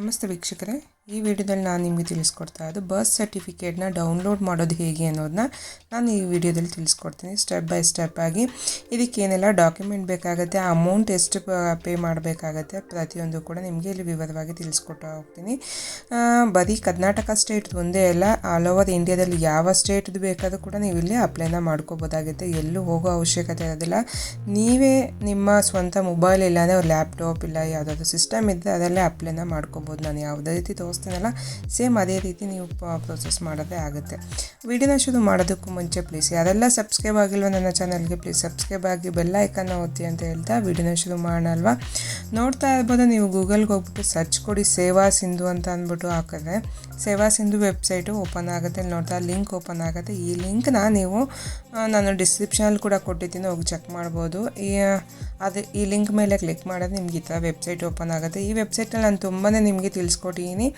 ನಮಸ್ತೆ ವೀಕ್ಷಕರೇ. ಈ ವಿಡಿಯೋದಲ್ಲಿ ನಾನು ನಿಮಗೆ ತಿಳಿಸ್ಕೊಡ್ತಾ ಇರೋದು ಬರ್ತ್ ಸರ್ಟಿಫಿಕೇಟ್ನ ಡೌನ್ಲೋಡ್ ಮಾಡೋದು ಹೇಗೆ ಅನ್ನೋದನ್ನ ನಾನು ಈ ವಿಡಿಯೋದಲ್ಲಿ ತಿಳಿಸ್ಕೊಡ್ತೀನಿ ಸ್ಟೆಪ್ ಬೈ ಸ್ಟೆಪ್ ಆಗಿ. ಇದಕ್ಕೆ ಏನೆಲ್ಲ ಡಾಕ್ಯುಮೆಂಟ್ ಬೇಕಾಗುತ್ತೆ ಅಮೌಂಟ್ ಎಷ್ಟು ಪೇ ಮಾಡಬೇಕಾಗತ್ತೆ ಪ್ರತಿಯೊಂದು ಕೂಡ ನಿಮಗೆ ಇಲ್ಲಿ ವಿವರವಾಗಿ ತಿಳಿಸ್ಕೊಡ್ತಾ ಹೋಗ್ತೀನಿ. ಬರೀ ಕರ್ನಾಟಕ ಸ್ಟೇಟ್ ಒಂದೇ ಅಲ್ಲ ಆಲ್ ಓವರ್ ಇಂಡಿಯಾದಲ್ಲಿ ಯಾವ ಸ್ಟೇಟ್ದು ಬೇಕಾದರೂ ಕೂಡ ನೀವು ಇಲ್ಲಿ ಅಪ್ಲೈನ ಮಾಡ್ಕೋಬೋದಾಗುತ್ತೆ. ಎಲ್ಲೂ ಹೋಗೋ ಅವಶ್ಯಕತೆ ಇರೋದಿಲ್ಲ. ನೀವೇ ನಿಮ್ಮ ಸ್ವಂತ ಮೊಬೈಲ್ ಇಲ್ಲಾಂದರೆ ಲ್ಯಾಪ್ಟಾಪ್ ಇಲ್ಲ, ಯಾವುದಾದ್ರು ಸಿಸ್ಟಮ್ ಇದ್ದರೆ ಅದರಲ್ಲೇ ಅಪ್ಲೈನ ಮಾಡ್ಕೋಬೋದು. ನಾನು ಯಾವುದೇ ರೀತಿ ತೋರಿಸ್ತೀನಲ್ಲ ಸೇಮ್ ಅದೇ ರೀತಿ ನೀವು ಪ್ರೋಸೆಸ್ ಮಾಡೋದೇ ಆಗುತ್ತೆ. ವಿಡಿಯೋನ ಶುರು ಮಾಡೋದಕ್ಕೂ ಮುಂಚೆ ಪ್ಲೀಸ್ ಯಾರೆಲ್ಲ ಸಬ್ಸ್ಕ್ರೈಬ್ ಆಗಿಲ್ವ ನನ್ನ ಚಾನಲ್ಗೆ ಪ್ಲೀಸ್ ಸಬ್ಸ್ಕ್ರೈಬ್ ಆಗಿ ಬೆಲ್ಲ ಐಕನ್ನ ಒತ್ತಿ ಅಂತ ಹೇಳ್ತಾ ವಿಡಿಯೋನ ಶುರು ಮಾಡೋಣ ಅಲ್ವಾ? ನೋಡ್ತಾ ಇರ್ಬೋದು, ನೀವು ಗೂಗಲ್ಗೆ ಹೋಗ್ಬಿಟ್ಟು ಸರ್ಚ್ ಕೊಡಿ ಸೇವಾ ಸಿಂಧು ಅಂತ ಅಂದ್ಬಿಟ್ಟು ಹಾಕಿದ್ರೆ, ಸೇವಾ ಸಿಂಧು ವೆಬ್ಸೈಟು ಓಪನ್ ಆಗುತ್ತೆ. ನೋಡ್ತಾ ಲಿಂಕ್ ಓಪನ್ ಆಗುತ್ತೆ. ಈ ಲಿಂಕ್ನ ನೀವು ನಾನು ಡಿಸ್ಕ್ರಿಪ್ಷನಲ್ಲಿ ಕೂಡ ಕೊಟ್ಟಿದ್ದೀನಿ, ಹೋಗಿ ಚೆಕ್ ಮಾಡ್ಬೋದು. ಈ ಅದು, ಈ ಲಿಂಕ್ ಮೇಲೆ ಕ್ಲಿಕ್ ಮಾಡೋದು ನಿಮ್ಗೆ ಈ ಥರ ವೆಬ್ಸೈಟ್ ಓಪನ್ ಆಗುತ್ತೆ. ಈ ವೆಬ್ಸೈಟಲ್ಲಿ ನಾನು ತುಂಬಾ ನಿಮಗೆ ತಿಳಿಸ್ಕೊಟ್ಟಿದ್ದೀನಿ.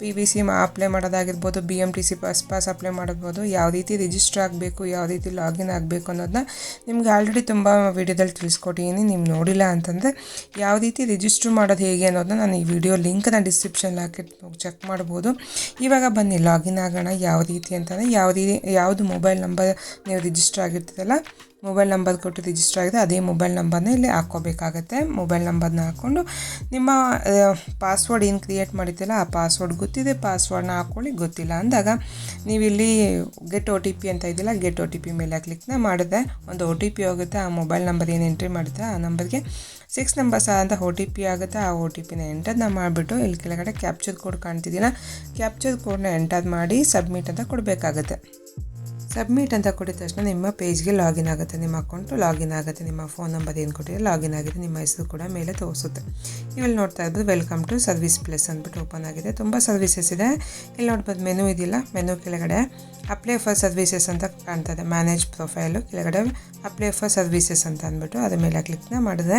ಪಿ ವಿ ಸಿ ಅಪ್ಲೈ ಮಾಡೋದಾಗಿರ್ಬೋದು B M T C pass pass apply ಮಾಡ್ಬೋದು, ಯಾವ ರೀತಿ ರಿಜಿಸ್ಟರ್ ಆಗಬೇಕು, ಯಾವ ರೀತಿ ಲಾಗಿನ್ ಆಗಬೇಕು ಅನ್ನೋದನ್ನ ನಿಮ್ಗೆ ಆಲ್ರೆಡಿ ತುಂಬ ವಿಡಿಯೋದಲ್ಲಿ ತಿಳಿಸ್ಕೊಟ್ಟಿದ್ದೀನಿ. ನೀವು ನೋಡಿಲ್ಲ ಅಂತಂದರೆ ಯಾವ ರೀತಿ ರಿಜಿಸ್ಟರ್ ಮಾಡೋದು ಹೇಗೆ ಅನ್ನೋದನ್ನ ನಾನು ಈ ವಿಡಿಯೋ ಲಿಂಕ್ನ ಡಿಸ್ಕ್ರಿಪ್ಷನ್ ಹಾಕಿ ಚೆಕ್ ಮಾಡ್ಬೋದು. ಇವಾಗ ಬನ್ನಿ ಲಾಗಿನ್ ಆಗೋಣ, ಯಾವ ರೀತಿ ಅಂತಂದರೆ ಯಾವ ರೀತಿ, ಯಾವುದು ಮೊಬೈಲ್ ನಂಬರ್ ನೀವು ರಿಜಿಸ್ಟರ್ ಆಗಿರ್ತೀರಲ್ಲ ಮೊಬೈಲ್ ನಂಬರ್ ಕೊಟ್ಟು ರಿಜಿಸ್ಟರ್ ಆಗಿದೆ ಅದೇ ಮೊಬೈಲ್ ನಂಬರ್ನ ಇಲ್ಲಿ ಹಾಕ್ಕೋಬೇಕಾಗತ್ತೆ. ಮೊಬೈಲ್ ನಂಬರ್ನ ಹಾಕ್ಕೊಂಡು ನಿಮ್ಮ ಪಾಸ್ವರ್ಡ್ ಏನು ಕ್ರಿಯೇಟ್ ಮಾಡಿದ್ದಲ್ಲ ಆ ಪಾಸ್ವರ್ಡ್ ಗೊತ್ತಿದೆ. ಪಾಸ್ವರ್ಡ್ನ ಹಾಕ್ಕೊಳ್ಳಿ ಗೊತ್ತಿಲ್ಲ ಅಂದಾಗ ನೀವು ಇಲ್ಲಿ ಗೆಟ್ ಒ ಟಿ ಪಿ ಅಂತ ಇದ್ದಿಲ್ಲ ಗೆಟ್ ಒ ಟಿ ಪಿ ಮೇಲೆ ಕ್ಲಿಕ್ನ ಮಾಡಿದೆ ಒಂದು ಒ ಟಿ ಪಿ ಹೋಗುತ್ತೆ. ಆ ಮೊಬೈಲ್ ನಂಬರ್ ಏನು ಎಂಟ್ರಿ ಮಾಡುತ್ತೆ ಆ ನಂಬರ್ಗೆ ಸಿಕ್ಸ್ ನಂಬರ್ಸ್ ಆದಂಥ ಒ ಟಿ ಪಿ ಆಗುತ್ತೆ. ಆ ಒ ಟಿ ಪಿನ ಎಂಟರ್ನ ಮಾಡಿಬಿಟ್ಟು ಇಲ್ಲಿ ಕೆಳಗಡೆ ಕ್ಯಾಪ್ಚರ್ ಕೋಡ್ ಕಾಣ್ತಿದ್ದೀನ ಕ್ಯಾಪ್ಚರ್ ಕೋಡ್ನ ಎಂಟರ್ ಮಾಡಿ ಸಬ್ಮಿಟ್ ಅಂತ ಕೊಡಬೇಕಾಗುತ್ತೆ. ಸಬ್ಮಿಟ್ ಅಂತ ಕೊಟ್ಟಿದ ತಕ್ಷಣ ನಿಮ್ಮ ಪೇಜ್ಗೆ ಲಾಗಿನ್ ಆಗುತ್ತೆ. ನಿಮ್ಮ ಅಕೌಂಟು ಲಾಗಿನ್ ಆಗುತ್ತೆ. ನಿಮ್ಮ ಫೋನ್ ನಂಬರ್ ಏನು ಕೊಟ್ಟಿದೆ ಲಾಗಿನ್ ಆಗಿದೆ. ನಿಮ್ಮ ಹೆಸರು ಕೂಡ ಮೇಲೆ ತೋರಿಸುತ್ತೆ. ಇಲ್ಲಿ ನೋಡ್ತಾ ಇರ್ಬೋದು ವೆಲ್ಕಮ್ ಟು ಸರ್ವಿಸ್ ಪ್ಲೇಸ್ ಅಂದ್ಬಿಟ್ಟು ಓಪನ್ ಆಗಿದೆ. ತುಂಬ ಸರ್ವಿಸಸ್ ಇದೆ. ಇಲ್ಲಿ ನೋಡ್ಬೋದು ಮೆನು ಇದೆಯಲ್ಲ? ಮೆನು ಕೆಳಗಡೆ. ಅಪ್ಲೈ ಫಾರ್ ಸರ್ವಿಸಸ್ ಅಂತ ಕಾಣ್ತದೆ ಮ್ಯಾನೇಜ್ ಪ್ರೊಫೈಲು ಕೆಳಗಡೆ ಅಪ್ಲೈ ಫಾರ್ ಸರ್ವಿಸಸ್ ಅಂತ ಅಂದ್ಬಿಟ್ಟು ಅದ್ರ ಮೇಲೆ ಕ್ಲಿಕ್ನ ಮಾಡಿದ್ರೆ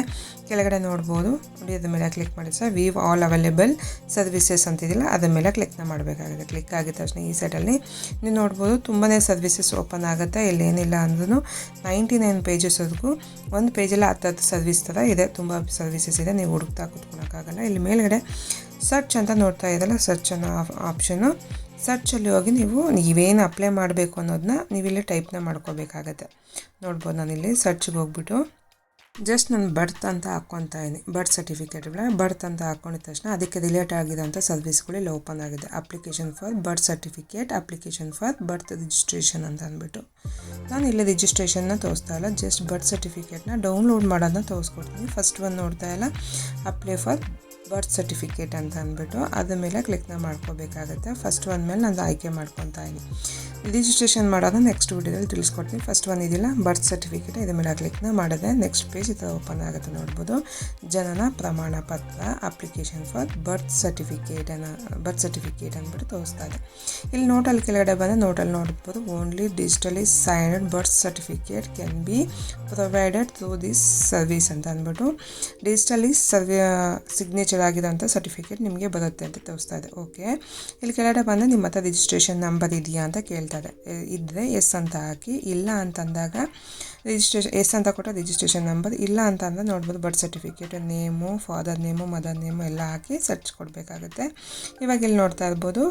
ಕೆಳಗಡೆ ನೋಡ್ಬೋದು, ನೋಡಿ ಅದ್ರ ಮೇಲೆ ಕ್ಲಿಕ್ ಮಾಡಿ sir view all available services ಅಂತಿದಿಲ್ಲ ಅದ್ರ ಮೇಲೆ ಕ್ಲಿಕ್ನ ಮಾಡಬೇಕಾಗುತ್ತೆ. ಕ್ಲಿಕ್ ಆಗಿದ ತಕ್ಷಣ ಈ ಸೈಡಲ್ಲಿ ನೀವು ನೋಡ್ಬೋದು ತುಂಬಾ ಸರ್ವಿಸಸ್ ಓಪನ್ ಆಗುತ್ತೆ. ಇಲ್ಲಿ ಏನಿಲ್ಲ ಅಂದ್ರೂ ನೈಂಟಿ ನೈನ್ ಪೇಜಸ್ವರೆಗೂ ಒಂದು ಪೇಜಲ್ಲಿ ಹತ್ತು ಹತ್ತು ಸರ್ವಿಸ್ ಥರ ಇದೆ. ತುಂಬ ಸರ್ವಿಸಸ್ ಇದೆ. ನೀವು ಹುಡುಕ್ತಾ ಕೂತ್ಕೊಳಕ್ಕಾಗಲ್ಲ. ಇಲ್ಲಿ ಮೇಲ್ಗಡೆ ಸರ್ಚ್ ಅಂತ ನೋಡ್ತಾ ಇದ್ದಲ್ಲ ಸರ್ಚ್ ಅನ್ನೋ ಆಪ್ಷನ್ನು ಸರ್ಚಲ್ಲಿ ಹೋಗಿ ನೀವು ನೀವೇನು ಅಪ್ಲೈ ಮಾಡಬೇಕು ಅನ್ನೋದನ್ನ ನೀವಿಲ್ಲಿ ಟೈಪ್ನ ಮಾಡ್ಕೋಬೇಕಾಗತ್ತೆ. ನೋಡ್ಬೋದು ನಾನಿಲ್ಲಿ ಸರ್ಚ್ಗೆ ಹೋಗ್ಬಿಟ್ಟು ಜಸ್ಟ್ ನಾನು ಬರ್ತ್ ಅಂತ ಹಾಕ್ಕೊತಾ ಇದ್ದೀನಿ. ಬರ್ತ್ ಸರ್ಟಿಫಿಕೇಟ್ ಬರ್ತ್ ಅಂತ ಹಾಕ್ಕೊಂಡಿದ ತಕ್ಷಣ ಅದಕ್ಕೆ ರಿಲೇಟ್ ಆಗಿರೋಂಥ ಸರ್ವಿಸ್ಗಳು ಇಲ್ಲಿ ಓಪನ್ ಆಗಿದೆ. Application for birth certificate application for birth registration ಅಂತ ಅಂದ್ಬಿಟ್ಟು. ನಾನು ಇಲ್ಲಿ ರಿಜಿಸ್ಟ್ರೇಷನ್ನ ತೋರಿಸ್ತಾ ಇಲ್ಲ ಜಸ್ಟ್ ಬರ್ತ್ ಸರ್ಟಿಫಿಕೇಟ್ನ ಡೌನ್ಲೋಡ್ ಮಾಡೋದನ್ನ ತೋರಿಸ್ಕೊಡ್ತೀನಿ. ಫಸ್ಟ್ ಒಂದು ನೋಡ್ತಾ ಇಲ್ಲ ಅಪ್ಲೈ ಫಾರ್ ಬರ್ತ್ ಸರ್ಟಿಫಿಕೇಟ್ ಅಂತ ಅಂದ್ಬಿಟ್ಟು ಅದ್ರ ಮೇಲೆ ಕ್ಲಿಕ್ನ ಮಾಡ್ಕೋಬೇಕಾಗುತ್ತೆ. ಫಸ್ಟ್ ಒನ್ ಮೇಲೆ ನಾನು ಆಯ್ಕೆ ಮಾಡ್ಕೊತಾ ಇದ್ದೀನಿ. ರಿಜಿಸ್ಟ್ರೇಷನ್ ಮಾಡೋದು ನೆಕ್ಸ್ಟ್ ವಿಡಿಯೋದಲ್ಲಿ ತಿಳಿಸ್ಕೊಡ್ತೀನಿ. ಫಸ್ಟ್ ಒಂದು ಇದಿಲ್ಲ ಬರ್ತ್ ಸರ್ಟಿಫಿಕೇಟ್ ಇದ್ರ ಮೇಲೆ ಕ್ಲಿಕ್ನ ಮಾಡಿದೆ ನೆಕ್ಸ್ಟ್ ಪೇಜ್ ಈ ಥರ ಓಪನ್ ಆಗುತ್ತೆ ನೋಡ್ಬೋದು. ಜನನ ಪ್ರಮಾಣ ಪತ್ರ ಅಪ್ಲಿಕೇಶನ್ ಫಾರ್ ಬರ್ತ್ ಸರ್ಟಿಫಿಕೇಟ್ ಅನ್ನ ಬರ್ತ್ ಸರ್ಟಿಫಿಕೇಟ್ ಅಂದ್ಬಿಟ್ಟು ತೋರಿಸ್ತಾ ಇದೆ. ಇಲ್ಲಿ ನೋಟಲ್ಲಿ ಕೆಳಗಡೆ ಬಂದರೆ ನೋಟಲ್ಲಿ ನೋಡ್ಬೋದು only digitally signed birth certificate can be provided through this service ಅಂತ ಅಂದ್ಬಿಟ್ಟು. ಡಿಜಿಟಲಿ ಸರ್ವಿ ಸಿಗ್ನೇಚರ್ ಆಗಿರೋಂಥ ಸರ್ಟಿಫಿಕೇಟ್ ನಿಮಗೆ ಬರುತ್ತೆ ಅಂತ ತೋರಿಸ್ತಾ ಇದೆ. ಓಕೆ ಇಲ್ಲಿ ಕೆಳಗಡೆ ಬಂದರೆ ನಿಮ್ಮ ಹತ್ರ ರಿಜಿಸ್ಟ್ರೇಷನ್ ನಂಬರ್ ಇದೆಯಾ ಅಂತ ಕೇಳ್ತಾರೆ ಇದ್ದರೆ ಎಸ್ ಅಂತ ಹಾಕಿ, ಇಲ್ಲ ಅಂತಂದಾಗ ರಿಜಿಸ್ಟ್ರೇಷನ್ ಎಸ್ ಅಂತ ಕೊಟ್ಟರೆ ರಿಜಿಸ್ಟ್ರೇಷನ್ ನಂಬರ್ ಇಲ್ಲ ಅಂತ ಅಂದರೆ ನೋಡ್ಬೋದು birth certificate name father name mother name ಎಲ್ಲ ಹಾಕಿ ಸರ್ಚ್ ಕೊಡಬೇಕಾಗುತ್ತೆ. ಇವಾಗ ಇಲ್ಲಿ ನೋಡ್ತಾ ಇರ್ಬೋದು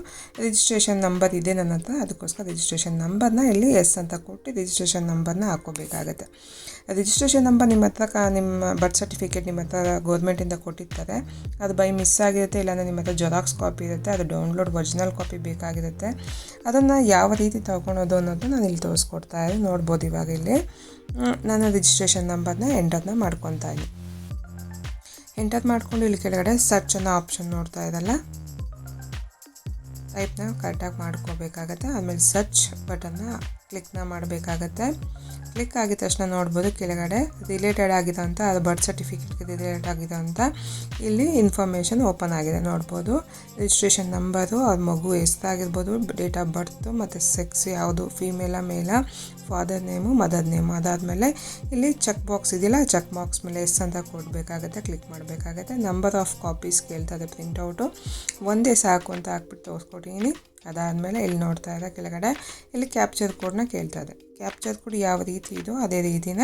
ರಿಜಿಸ್ಟ್ರೇಷನ್ ನಂಬರ್ ಇದೆ ನನ್ನ ಹತ್ರ, ಅದಕ್ಕೋಸ್ಕರ ರಿಜಿಸ್ಟ್ರೇಷನ್ ನಂಬರ್ನ ಇಲ್ಲಿ ಎಸ್ ಅಂತ ಕೊಟ್ಟು ರಿಜಿಸ್ಟ್ರೇಷನ್ ನಂಬರ್ನ ಹಾಕೋಬೇಕಾಗುತ್ತೆ. ರಿಜಿಸ್ಟ್ರೇಷನ್ ನಂಬರ್ ನಿಮ್ಮ ಹತ್ರ ನಿಮ್ಮ ಬರ್ತ್ ಸರ್ಟಿಫಿಕೇಟ್ ನಿಮ್ಮ ಹತ್ರ ಗೌರ್ಮೆಂಟಿಂದ ಕೊಟ್ಟಿರ್ತಾರೆ. ಅದು ಬೈ ಮಿಸ್ ಆಗಿರುತ್ತೆ, ಇಲ್ಲಾಂದರೆ ನಿಮ್ಮ ಹತ್ರ ಜೆರಾಕ್ಸ್ ಕಾಪಿ ಇರುತ್ತೆ, ಅದು ಡೌನ್ಲೋಡ್ ಒರಿಜಿನಲ್ ಕಾಪಿ ಬೇಕಾಗಿರುತ್ತೆ. ಅದನ್ನು ಯಾವ ರೀತಿ ತಗೊಳೋದು ಅನ್ನೋದು ನಾನು ಇಲ್ಲಿ ತೋರಿಸ್ಕೊಡ್ತಾ ಇದ್ದೀನಿ ನೋಡ್ಬೋದು ಇವಾಗ ಇಲ್ಲಿ. ನಾನು ರಿಜಿಸ್ಟ್ರೇಷನ್ ನಂಬರ್ನ ಎಂಟರ್ನ ಮಾಡ್ಕೊತಾ ಇದ್ದೀನಿ. ಎಂಟರ್ ಮಾಡಿಕೊಂಡು ಇಲ್ಲಿ ಕೆಳಗಡೆ ಸರ್ಚ್ ಅನ್ನೋ ಆಪ್ಷನ್ ನೋಡ್ತಾ ಇದ್ದಲ್ಲ ಟೈಪ್ನ ಕರೆಕ್ಟಾಗಿ ಮಾಡ್ಕೋಬೇಕಾಗತ್ತೆ. ಆಮೇಲೆ ಸರ್ಚ್ ಬಟನ್ನ ಕ್ಲಿಕ್ನ ಮಾಡಬೇಕಾಗತ್ತೆ. ಕ್ಲಿಕ್ ಆಗಿದ ತಕ್ಷಣ ನೋಡ್ಬೋದು ಕೆಳಗಡೆ ರಿಲೇಟೆಡ್ ಆಗಿದೆ ಅಂತ, ಅದು ಬರ್ತ್ ಸರ್ಟಿಫಿಕೇಟ್ಗೆ ರಿಲೇಟ್ ಆಗಿದೆ ಅಂತ ಇಲ್ಲಿ ಇನ್ಫಾರ್ಮೇಷನ್ ಓಪನ್ ಆಗಿದೆ ನೋಡ್ಬೋದು. ರಿಜಿಸ್ಟ್ರೇಷನ್ ನಂಬರು ಅವ್ರ ಮಗು ಎಷ್ಟಾಗಿರ್ಬೋದು ಡೇಟ್ ಆಫ್ ಬರ್ತು ಮತ್ತು ಸೆಕ್ಸ್ ಯಾವುದು, ಫೀಮೇಲ, ಮೇಲ, ಫಾದರ್ ನೇಮು, ಮದರ್ ನೇಮು ಅದಾದಮೇಲೆ ಇಲ್ಲಿ ಚೆಕ್ ಬಾಕ್ಸ್ ಇದೆಯಲ್ಲ, ಚೆಕ್ ಬಾಕ್ಸ್ ಮೇಲೆ ಎಸ್ ಅಂತ ಕೊಡಬೇಕಾಗತ್ತೆ, ಕ್ಲಿಕ್ ಮಾಡಬೇಕಾಗತ್ತೆ. ನಂಬರ್ ಆಫ್ ಕಾಪೀಸ್ ಕೇಳ್ತದೆ ಪ್ರಿಂಟೌಟು ಒಂದೇ ಸಾಕು ಅಂತ ಹಾಕ್ಬಿಟ್ಟು ತೋರಿಸ್ಕೊಟ್ಟಿದ್ದೀನಿ ಅದಾದಮೇಲೆ ಇಲ್ಲಿ ನೋಡ್ತಾ ಇದೆ ಕೆಳಗಡೆ ಇಲ್ಲಿ ಕ್ಯಾಪ್ಚರ್ ಕೋಡ್ನ ಕೇಳ್ತಾ ಇದೆ. ಕ್ಯಾಪ್ಚರ್ ಕೋಡ್ ಯಾವ ರೀತಿ ಇದೋ ಅದೇ ರೀತಿನ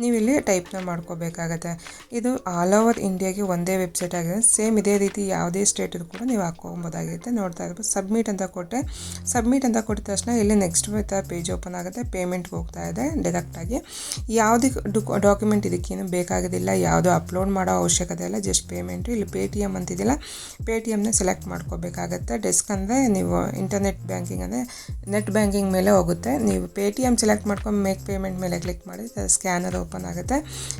ನೀವು ಇಲ್ಲಿ ಟೈಪ್ನ ಮಾಡ್ಕೋಬೇಕಾಗತ್ತೆ. ಇದು ಆಲ್ ಓವರ್ ಇಂಡಿಯಾಗೆ ಒಂದೇ ವೆಬ್ಸೈಟ್ ಆಗಿದೆ. ಸೇಮ್ ಇದೇ ರೀತಿ ಯಾವುದೇ ಸ್ಟೇಟಲ್ಲಿ ಕೂಡ ನೀವು ಹಾಕ್ಕೊಬೋದಾಗಿರುತ್ತೆ ನೋಡ್ತಾ ಇರ್ಬೋದು. ಸಬ್ಮಿಟ್ ಅಂತ ಕೊಟ್ಟೆ. ಸಬ್ಮಿಟ್ ಅಂತ ಕೊಟ್ಟ ತಕ್ಷಣ ಇಲ್ಲಿ ನೆಕ್ಸ್ಟ್ ಪೇಜ್ ಓಪನ್ ಆಗುತ್ತೆ. ಪೇಮೆಂಟ್ಗೆ ಹೋಗ್ತಾ ಇದೆ ಡೈರೆಕ್ಟಾಗಿ ಯಾವುದೇ ಡಾಕ್ಯುಮೆಂಟ್ ಇದಕ್ಕೇನು ಬೇಕಾಗೋದಿಲ್ಲ ಯಾವುದು ಅಪ್ಲೋಡ್ ಮಾಡೋ ಅವಶ್ಯಕತೆ ಇಲ್ಲ. ಜಸ್ಟ್ ಪೇಮೆಂಟು ಇಲ್ಲಿ ಪೇ ಟಿ ಎಂ ಅಂತಿದ್ದಿಲ್ಲ ಪೇ ಟಿ ಎಮ್ನ ಸೆಲೆಕ್ಟ್ ಮಾಡ್ಕೋಬೇಕಾಗತ್ತೆ. ಡೆಸ್ಕ್ ಅಂದರೆ ನೀವು ಇಂಟರ್ನೆಟ್ ಬ್ಯಾಂಕಿಂಗ್ ಅಂದರೆ ನೆಟ್ ಬ್ಯಾಂಕಿಂಗ್ ಮೇಲೆ ಹೋಗುತ್ತೆ. ನೀವು ಪೇ ಟಿ ಎಂ ಸೆಲೆಕ್ಟ್ ಮಾಡ್ಕೊಂಡು ಮೇಕ್ ಪೇಮೆಂಟ್ ಮೇಲೆ ಕ್ಲಿಕ್ ಮಾಡಿ ಸ್ಕ್ಯಾನರ್ ಓಪನ್ ಆಗುತ್ತೆ.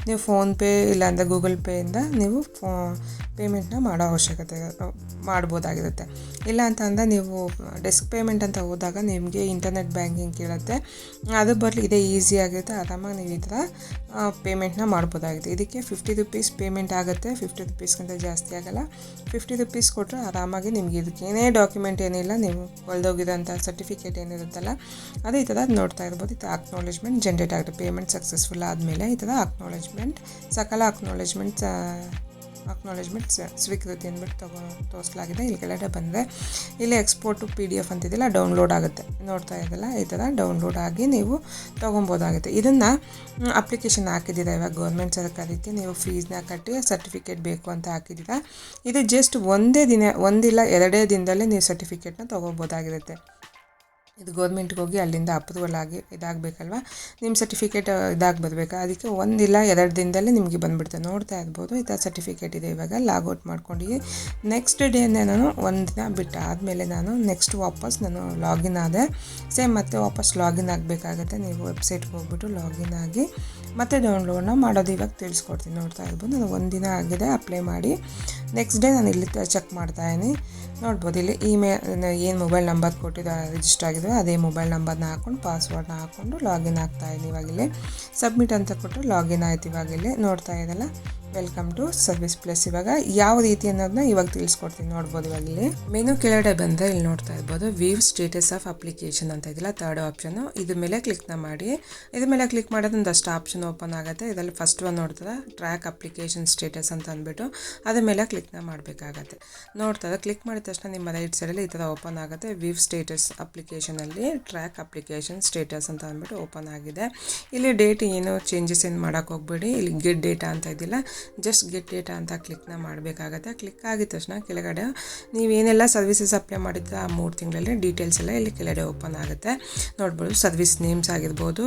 ನೀವು ಫೋನ್ಪೇ ಇಲ್ಲಾಂದರೆ ಗೂಗಲ್ ಪೇಯಿಂದ ನೀವು ಫೋ ಪೇಮೆಂಟ್ನ ಮಾಡೋ ಅವಶ್ಯಕತೆ, ಮಾಡ್ಬೋದಾಗಿರುತ್ತೆ. ಇಲ್ಲ ಅಂತ ಅಂದರೆ ನೀವು ಡೆಸ್ಕ್ ಪೇಮೆಂಟ್ ಅಂತ ಹೋದಾಗ ನಿಮಗೆ ಇಂಟರ್ನೆಟ್ ಬ್ಯಾಂಕಿಂಗ್ ಕೇಳುತ್ತೆ. ಅದು ಬರಲಿ, ಇದೇ ಈಸಿ ಆಗುತ್ತೆ ಆರಾಮಾಗಿ ನೀವು ಈ ಥರ ಪೇಮೆಂಟ್ನ ಮಾಡ್ಬೋದಾಗಿದೆ ಇದಕ್ಕೆ ಫಿಫ್ಟಿ ರುಪೀಸ್ ಪೇಮೆಂಟ್ ಆಗುತ್ತೆ. ಫಿಫ್ಟಿ ರುಪೀಸ್ಗಿಂತ ಜಾಸ್ತಿ ಆಗೋಲ್ಲ. ಫಿಫ್ಟಿ ರುಪೀಸ್ ಕೊಟ್ಟರೆ ಆರಾಮಾಗಿ ನಿಮಗೆ ಇದಕ್ಕೆ ಏನೇ ಡಾಕ್ಯುಮೆಂಟ್ ಏನಿಲ್ಲ, ನೀವು ಹೊಲ್ದೋಗಿರೋಂಥ ಸರ್ಟಿಫಿಕೇಟ್ ಏನಿರುತ್ತಲ್ಲ, ಅದೇ ಈ ಥರ ನೋಡ್ತಾ ಇರ್ಬೋದು. ಈ ಥರ ಅಕ್ನಾಲೇಜ್ಮೆಂಟ್ ಜನ್ರೇಟ್ ಆಗುತ್ತೆ. ಪೇಮೆಂಟ್ ಸಕ್ಸಸ್ಫುಲ್ ಆದಮೇಲೆ ಈ ಥರ ಅಕ್ನಾಲೇಜ್ಮೆಂಟ್ ಸಕಲ ಅಕ್ನಾಲೇಜ್ಮೆಂಟ್ ಅಕ್ನಾಲೇಜ್ಮೆಂಟ್ ಸ್ವೀಕೃತಿ ಅಂದ್ಬಿಟ್ಟು ತಗೋ ತೋರಿಸಲಾಗಿದೆ. ಇಲ್ಲಿ ಕೆಳಗಡೆ ಬಂದರೆ ಇಲ್ಲಿ ಎಕ್ಸ್ಪೋರ್ಟು ಪಿ ಡಿ ಎಫ್ ಅಂತಿದ್ದಿಲ್ಲ ಡೌನ್ಲೋಡ್ ಆಗುತ್ತೆ. ನೋಡ್ತಾ ಇದ್ದಲ್ಲ, ಈ ಥರ ಡೌನ್ಲೋಡ್ ಆಗಿ ನೀವು ತೊಗೊಬೋದಾಗುತ್ತೆ. ಇದನ್ನು ಅಪ್ಲಿಕೇಶನ್ ಹಾಕಿದ್ದೀರಾ ಇವಾಗ ಗೌರ್ಮೆಂಟ್ ಸರ್ಕಾರಕ್ಕೆ ನೀವು ಫೀಸ್ನ ಕಟ್ಟಿ ಸರ್ಟಿಫಿಕೇಟ್ ಬೇಕು ಅಂತ ಹಾಕಿದ್ದೀರಾ? ಇದು ಜಸ್ಟ್ ಒಂದೇ ದಿನ, ಒಂದಿಲ್ಲ, ಎರಡೇ ದಿನದಲ್ಲೇ ನೀವು ಸರ್ಟಿಫಿಕೇಟ್ನ ತೊಗೋಬೋದಾಗಿರುತ್ತೆ. ಇದು ಗೌರ್ಮೆಂಟ್ಗೆ ಹೋಗಿ ಅಲ್ಲಿಂದ ಅಪ್ರೂವಲ್ ಆಗಿ ಇದಾಗಬೇಕಲ್ವ? ನಿಮ್ಮ ಸರ್ಟಿಫಿಕೇಟ್ ಇದಾಗಿ ಬರಬೇಕು? ಅದಕ್ಕೆ ಒಂದಿಲ್ಲ ಎರಡು ದಿನದಲ್ಲೇ ನಿಮಗೆ ಬಂದುಬಿಡುತ್ತೆ. ನೋಡ್ತಾ ಇರ್ಬೋದು, ಈ ಥರ ಸರ್ಟಿಫಿಕೇಟ್ ಇದೆ ಇವಾಗ. ಲಾಗೌಟ್ ಮಾಡ್ಕೊಂಡು ನೆಕ್ಸ್ಟ್ ಡೇನೇ ನಾನು ಒಂದು ದಿನ ಬಿಟ್ಟು. ಆದಮೇಲೆ ನಾನು ನೆಕ್ಸ್ಟ್ ವಾಪಸ್ ನಾನು ಲಾಗಿನ್ ಆದೆ. ಸೇಮ್ ಮತ್ತೆ ವಾಪಸ್ ಲಾಗಿನ್ ಆಗಬೇಕಾಗತ್ತೆ. ನೀವು ವೆಬ್ಸೈಟ್ಗೆ ಹೋಗ್ಬಿಟ್ಟು ಲಾಗಿನ್ ಆಗಿ ಮತ್ತೆ ಡೌನ್ಲೋಡ್ನ ಮಾಡೋದು ಇವಾಗ ತಿಳಿಸ್ಕೊಡ್ತೀನಿ. ನೋಡ್ತಾ ಇರ್ಬೋದು. ನಾನು ಒಂದು ದಿನ ಆಗಿದೆ ಅಪ್ಲೈ ಮಾಡಿ. ನೆಕ್ಸ್ಟ್ ಡೇ ನಾನು ಇಲ್ಲಿ ಚೆಕ್ ಮಾಡ್ತಾಯಿದ್ದೀನಿ ನೋಡ್ಬೋದು. ಇಲ್ಲಿ ಇಮೇಲ್ ಏನು ಮೊಬೈಲ್ ನಂಬರ್ ಕೊಟ್ಟಿದ್ದು ರಿಜಿಸ್ಟರ್ ಆಗಿದೆ ಅದೇ ಮೊಬೈಲ್ ನಂಬರ್ನ ಹಾಕ್ಕೊಂಡು ಪಾಸ್ವರ್ಡ್ನ ಹಾಕ್ಕೊಂಡು ಲಾಗಿನ್ ಆಗ್ತಾ ಇದ್ದೀನಿ ಇವಾಗಿಲ್ಲಿ ಸಬ್ಮಿಟ್ ಅಂತ ಕೊಟ್ಟರೆ ಲಾಗಿನ್ ಆಯ್ತು ಇವಾಗಿಲ್ಲೇ ನೋಡ್ತಾ ಇದ್ದಲ್ಲ ವೆಲ್ಕಮ್ ಟು ಸರ್ವಿಸ್ ಪ್ಲಸ್ ಇವಾಗ ಯಾವ ರೀತಿ ಅನ್ನೋದನ್ನ ಇವಾಗ ತಿಳಿಸ್ಕೊಡ್ತೀನಿ. ನೋಡ್ಬೋದು ಇವಾಗ ಇಲ್ಲಿ ಮೆನು ಕೆಳಗಡೆ ಬಂದರೆ ಇಲ್ಲಿ ನೋಡ್ತಾ ಇರ್ಬೋದು. ವೀವ್ ಸ್ಟೇಟಸ್ ಆಫ್ ಅಪ್ಲಿಕೇಶನ್ ಅಂತ ಇದಿಲ್ಲ ತರ್ಡ್ ಆಪ್ಷನು ಇದ್ರ ಮೇಲೆ ಕ್ಲಿಕ್ನ ಮಾಡಿ. ಇದ್ರ ಮೇಲೆ ಕ್ಲಿಕ್ ಮಾಡೋದು ಒಂದಷ್ಟು ಆಪ್ಷನ್ ಓಪನ್ ಆಗುತ್ತೆ. ಇದರಲ್ಲಿ ಫಸ್ಟ್ ಒನ್ ನೋಡ್ತಾರೆ? ಟ್ರ್ಯಾಕ್ ಅಪ್ಲಿಕೇಶನ್ ಸ್ಟೇಟಸ್ ಅಂತ ಅಂದ್ಬಿಟ್ಟು ಅದ್ರ ಮೇಲೆ ಕ್ಲಿಕ್ನ ಮಾಡಬೇಕಾಗತ್ತೆ. ನೋಡ್ತಾರೆ ಕ್ಲಿಕ್ ಮಾಡಿದ ತಕ್ಷಣ ನಿಮ್ಮ ರೈಟ್ ಸೈಡಲ್ಲಿ ಈ ಥರ ಓಪನ್ ಆಗುತ್ತೆ. ವೀವ್ ಸ್ಟೇಟಸ್ ಅಪ್ಲಿಕೇಶನಲ್ಲಿ ಟ್ರ್ಯಾಕ್ ಅಪ್ಲಿಕೇಶನ್ ಸ್ಟೇಟಸ್ ಅಂತ ಅಂದ್ಬಿಟ್ಟು ಓಪನ್ ಆಗಿದೆ. ಇಲ್ಲಿ ಡೇಟ್ ಏನು ಚೇಂಜಸ್ ಏನು ಮಾಡೋಕ್ಕೆ ಹೋಗ್ಬೇಡಿ. ಇಲ್ಲಿ ಗೆಟ್ ಡೇಟಾ ಅಂತ ಇದ್ದಿಲ್ಲ ಜಸ್ಟ್ ಗೆಟ್ ಡೇಟಾ ಅಂತ ಕ್ಲಿಕ್ನ ಮಾಡಬೇಕಾಗತ್ತೆ. ಕ್ಲಿಕ್ ಆಗಿದ ತಕ್ಷಣ ಕೆಳಗಡೆ ನೀವೇನೆಲ್ಲ ಸರ್ವಿಸಸ್ ಅಪ್ಲೈ ಮಾಡಿದ್ರೆ ಆ ಮೂರು ತಿಂಗಳಲ್ಲಿ ಡೀಟೇಲ್ಸ್ ಎಲ್ಲ ಇಲ್ಲಿ ಕೆಳಗಡೆ ಓಪನ್ ಆಗುತ್ತೆ. ನೋಡ್ಬೋದು ಸರ್ವಿಸ್ ನೇಮ್ಸ್ ಆಗಿರ್ಬೋದು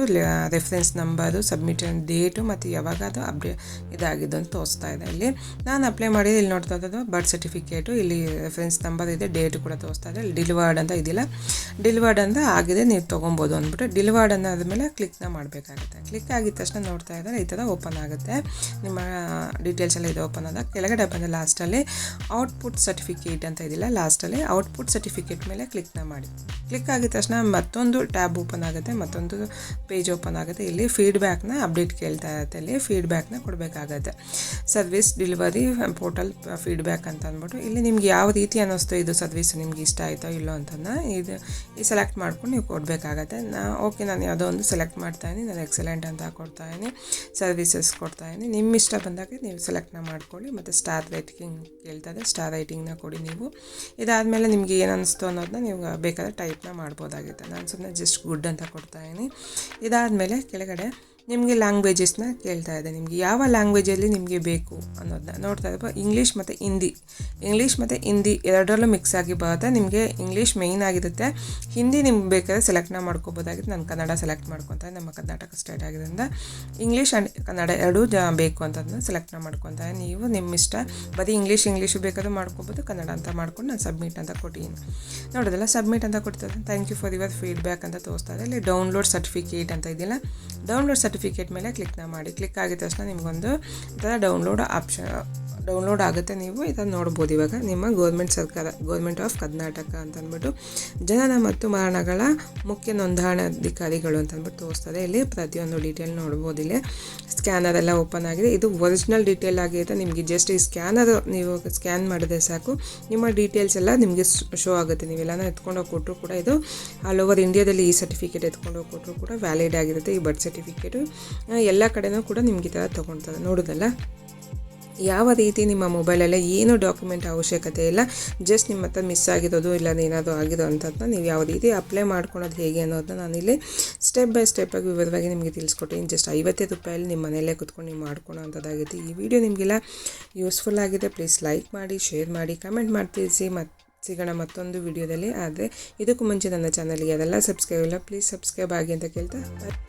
ರೆಫರೆನ್ಸ್ ನಂಬರು ಸಬ್ಮಿಷನ್ ಡೇಟು ಮತ್ತು ಯಾವಾಗ ಅದು ಅಪ್ಡೇ ಇದಾಗಿದ್ದು ಅಂತ ತೋರಿಸ್ತಾ ಇದೆ ಇಲ್ಲಿ. ನಾನು ಅಪ್ಲೈ ಮಾಡಿದ್ದು ಇಲ್ಲಿ ನೋಡ್ತಾ ಇರೋದು ಬರ್ತ್ ಸರ್ಟಿಫಿಕೇಟು ಇಲ್ಲಿ ರೆಫರೆನ್ಸ್ ನಂಬರ್ ಇದೆ ಡೇಟ್ ಕೂಡ ತೋರಿಸ್ತಾ ಇದೆ. ಇಲ್ಲಿ ಡಿಲಿವರ್ಡ್ ಅಂತ ಇದಿಲ್ಲ. ಡಿಲಿವರ್ಡ್ ಅಂತ ಆಗಿದೆ, ನೀವು ತೊಗೊಬೋದು ಅಂದ್ಬಿಟ್ಟು ಡಿಲಿವರ್ಡ್ ಅನ್ನೋದ್ಮೇಲೆ ಕ್ಲಿಕ್ನ ಮಾಡಬೇಕಾಗುತ್ತೆ. ಕ್ಲಿಕ್ ಆಗಿದ ತಕ್ಷಣ ನೋಡ್ತಾ ಇದ್ದಾರೆ ಈ ಥರ ಓಪನ್ ಆಗುತ್ತೆ. ನಿಮ್ಮ ಡೀಟೇಲ್ಸ್ ಎಲ್ಲ ಇದೆ ಓಪನ್ ಆದಾಗ. ಕೆಳಗಡೆ ಬಂದ ಲಾಸ್ಟಲ್ಲಿ ಔಟ್ಪುಟ್ ಸರ್ಟಿಫಿಕೇಟ್ ಅಂತ ಇದಿಲ್ಲ ಲಾಸ್ಟಲ್ಲಿ ಔಟ್ಪುಟ್ ಸರ್ಟಿಫಿಕೇಟ್ ಮೇಲೆ ಕ್ಲಿಕ್ನ ಮಾಡಿ. ಕ್ಲಿಕ್ ಆಗಿದ ತಕ್ಷಣ ಮತ್ತೊಂದು ಟ್ಯಾಬ್ ಓಪನ್ ಆಗುತ್ತೆ, ಮತ್ತೊಂದು ಪೇಜ್ ಓಪನ್ ಆಗುತ್ತೆ. ಇಲ್ಲಿ ಫೀಡ್ಬ್ಯಾಕ್ನ ಅಪ್ಡೇಟ್ ಕೇಳ್ತಾ ಇರುತ್ತೆ, ಇಲ್ಲಿ ಫೀಡ್ಬ್ಯಾಕ್ನ ಕೊಡಬೇಕಾಗತ್ತೆ. ಸರ್ವಿಸ್ ಡಿಲಿವರಿ ಪೋರ್ಟಲ್ ಫೀಡ್ಬ್ಯಾಕ್ ಅಂತ ಅಂದ್ಬಿಟ್ಟು ಇಲ್ಲಿ ನಿಮ್ಗೆ ಯಾವ ರೀತಿ ಅನ್ನಿಸ್ತು, ಇದು ಸರ್ವಿಸ್ ನಿಮ್ಗೆ ಇಷ್ಟ ಆಯಿತೋ ಇಲ್ಲೋ ಅಂತನ ಇದು ಈ ಸೆಲೆಕ್ಟ್ ಮಾಡ್ಕೊಂಡು ನೀವು ಕೊಡಬೇಕಾಗತ್ತೆ. ನಾ ಓಕೆ ನಾನು ಯಾವುದೋ ಒಂದು ಸೆಲೆಕ್ಟ್ ಮಾಡ್ತಾಯಿದ್ದೀನಿ ನಾನು ಎಕ್ಸಲೆಂಟ್ ಅಂತ ಕೊಡ್ತಾ ಇದ್ದೀನಿ ಸರ್ವಿಸಸ್ ಕೊಡ್ತಾ ಇದ್ದೀನಿ. ನಿಮ್ಮ ಇಷ್ಟ ಬಂದಾಗ ನೀವು ಸೆಲೆಕ್ಟ್ನ ಮಾಡ್ಕೊಳ್ಳಿ. ಮತ್ತು ಸ್ಟಾರ್ ರೈಟಿಂಗ್ ಕೇಳ್ತದೆ ಸ್ಟಾರ್ ರೈಟಿಂಗ್ನ ಕೊಡಿ ನೀವು. ಇದಾದಮೇಲೆ ನಿಮಗೆ ಏನು ಅನಿಸ್ತು ಅನ್ನೋದನ್ನ ನೀವು ಬೇಕಾದ್ರೆ ಟೈಪ್ನ ಮಾಡ್ಬೋದಾಗಿತ್ತು ನಾನು ಸುಮ್ಮನೆ ಜಸ್ಟ್ ಗುಡ್ ಅಂತ ಕೊಡ್ತಾ ಇದ್ದೀನಿ. ಇದಾದಮೇಲೆ ಕೆಳಗಡೆ ನಿಮಗೆ ಲ್ಯಾಂಗ್ವೇಜಸ್ನ ಕೇಳ್ತಾ ಇದೆ. ನಿಮಗೆ ಯಾವ ಲ್ಯಾಂಗ್ವೇಜಲ್ಲಿ ನಿಮಗೆ ಬೇಕು ಅನ್ನೋದನ್ನ ನೋಡ್ತಾ ಇದ್ದಪ್ಪ ಇಂಗ್ಲೀಷ್ ಮತ್ತು ಹಿಂದಿ ಇಂಗ್ಲೀಷ್ ಮತ್ತು ಹಿಂದಿ ಎರಡರಲ್ಲೂ ಮಿಕ್ಸ್ ಆಗಿ ಬರುತ್ತೆ. ನಿಮಗೆ ಇಂಗ್ಲೀಷ್ ಮೇಯ್ನ್ ಆಗಿರುತ್ತೆ. ಹಿಂದಿ ನಿಮ್ಗೆ ಬೇಕಾದ್ರೆ ಸೆಲೆಕ್ಟ್ನ ಮಾಡ್ಕೋಬೋದಾಗಿತ್ತು. ನಾನು ಕನ್ನಡ ಸೆಲೆಕ್ಟ್ ಮಾಡ್ಕೊತಾ ನಮ್ಮ ಕರ್ನಾಟಕ ಸ್ಟೇಟ್ ಆಗಿರೋದ್ರಿಂದ ಇಂಗ್ಲೀಷ್ ಆ್ಯಂಡ್ ಕನ್ನಡ ಎರಡೂ ಜ ಬೇಕು ಅಂತಂದ್ರೆ ಸೆಲೆಕ್ಟ್ನ ಮಾಡ್ಕೊತಾರೆ ನೀವು ನಿಮ್ಮ ಇಷ್ಟ. ಬರೀ ಇಂಗ್ಲೀಷ್ ಇಂಗ್ಲೀಷು ಬೇಕಾದ್ರೂ ಮಾಡ್ಕೊಬೋದು. ಕನ್ನಡ ಅಂತ ಮಾಡ್ಕೊಂಡು ನಾನು ಸಬ್ಮಿಟ್ ಅಂತ ಕೊಟ್ಟಿದ್ದೀನಿ. ನೋಡೋದಲ್ಲ ಸಬ್ಮಿಟ್ ಅಂತ ಕೊಡ್ತಾರೆ thank you for your feedback ಅಂತ ತೋರಿಸ್ತಾ ಇದೆ ಇಲ್ಲಿ ಡೌನ್ಲೋಡ್ ಸರ್ಟಿಫಿಕೇಟ್ ಅಂತ ಇದೆಯಲ್ಲ ಡೌನ್ಲೋಡ್ ಮೇಲೆ ಕ್ಲಿಕ್ನ ಮಾಡಿ. ಕ್ಲಿಕ್ ಆಗಿದ ತಕ್ಷಣ ನಿಮಗೊಂದು ಥರ ಡೌನ್ಲೋಡ್ ಆಪ್ಷನ್ ಡೌನ್ಲೋಡ್ ಆಗುತ್ತೆ ನೀವು ಇದನ್ನು ನೋಡ್ಬೋದು. ಇವಾಗ ನಿಮ್ಮ ಗೌರ್ಮೆಂಟ್ ಸರ್ಕಾರ ಗೌರ್ಮೆಂಟ್ ಆಫ್ ಕರ್ನಾಟಕ ಅಂತ ಅಂದ್ಬಿಟ್ಟು ಜನನ ಮತ್ತು ಮರಣಗಳ ಮುಖ್ಯ ನೋಂದಣಾಧಿಕಾರಿಗಳು ಅಂತ ಅಂದ್ಬಿಟ್ಟು ತೋರಿಸ್ತದೆ ಇಲ್ಲಿ ಪ್ರತಿಯೊಂದು ಡೀಟೇಲ್ ನೋಡ್ಬೋದು. ಇಲ್ಲಿ ಸ್ಕ್ಯಾನರ್ ಎಲ್ಲ ಓಪನ್ ಆಗಿದೆ. ಇದು ಒರಿಜಿನಲ್ ಡೀಟೇಲ್ ಆಗಿರುತ್ತೆ. ನಿಮಗೆ ಜಸ್ಟ್ ಈ ಸ್ಕ್ಯಾನರ್ ನೀವು ಸ್ಕ್ಯಾನ್ ಮಾಡಿದ್ರೆ ಸಾಕು. ನಿಮ್ಮ ಡೀಟೇಲ್ಸ್ ಎಲ್ಲ ನಿಮಗೆ ಶೋ ಆಗುತ್ತೆ. ನೀವೆಲ್ಲನ ಎತ್ಕೊಂಡೋಗಿ ಕೊಟ್ಟರು ಕೂಡ ಇದು ಆಲ್ ಓವರ್ ಇಂಡಿಯಾದಲ್ಲಿ ಈ ಸರ್ಟಿಫಿಕೇಟ್ ಎತ್ಕೊಂಡೋಗಿ ಕೊಟ್ಟರು ಕೂಡ ವ್ಯಾಲಿಡ್ ಆಗಿರುತ್ತೆ. ಈ ಬರ್ತ್ ಸರ್ಟಿಫಿಕೇಟು ಎಲ್ಲ ಕಡೆನೂ ಕೂಡ ನಿಮಗೆ ಈ ಥರ ತೊಗೊಳ್ತಾರೆ ನೋಡೋದಲ್ಲ? ಯಾವ ರೀತಿ ನಿಮ್ಮ ಮೊಬೈಲಲ್ಲೇ ಏನು ಡಾಕ್ಯುಮೆಂಟ್ ಅವಶ್ಯಕತೆ ಇಲ್ಲ ಜಸ್ಟ್ ನಿಮ್ಮ ಹತ್ರ ಮಿಸ್ ಆಗಿರೋದು ಇಲ್ಲ ಏನಾದರೂ ಆಗಿರೋ ಅಂಥದ್ದನ್ನ ನೀವು ಯಾವ ರೀತಿ ಅಪ್ಲೈ ಮಾಡ್ಕೊಳೋದು ಹೇಗೆ ಅನ್ನೋದನ್ನ ನಾನಿಲ್ಲಿ ಸ್ಟೆಪ್ ಬೈ ಸ್ಟೆಪ್ ಆಗಿ ವಿವರವಾಗಿ ನಿಮಗೆ ತಿಳಿಸ್ಕೊಟ್ಟೆ ಜಸ್ಟ್ ಐವತ್ತೈದು ರೂಪಾಯಲ್ಲಿ ನಿಮ್ಮ ಮನೆಯಲ್ಲೇ ಕುತ್ಕೊಂಡು ನೀವು ಮಾಡ್ಕೊಳೋ ಅಂಥದ್ದಾಗಿದೆ ಈ ವಿಡಿಯೋ ನಿಮಗೆಲ್ಲ ಯೂಸ್ಫುಲ್ ಆಗಿದೆ. ಪ್ಲೀಸ್ ಲೈಕ್ ಮಾಡಿ ಶೇರ್ ಮಾಡಿ ಕಮೆಂಟ್ ಮಾಡಿ ತಿಳಿಸಿ ಮತ್ತು ಸಿಗೋಣ ಮತ್ತೊಂದು ವಿಡಿಯೋದಲ್ಲಿ ಆದರೆ ಇದಕ್ಕೂ ಮುಂಚೆ ನನ್ನ ಚಾನಲ್ಗೆ ಅದೆಲ್ಲ ಸಬ್ಸ್ಕ್ರೈಬ್ ಇಲ್ಲ ಪ್ಲೀಸ್ ಸಬ್ಸ್ಕ್ರೈಬ್ ಆಗಿ ಅಂತ ಕೇಳ್ತಾ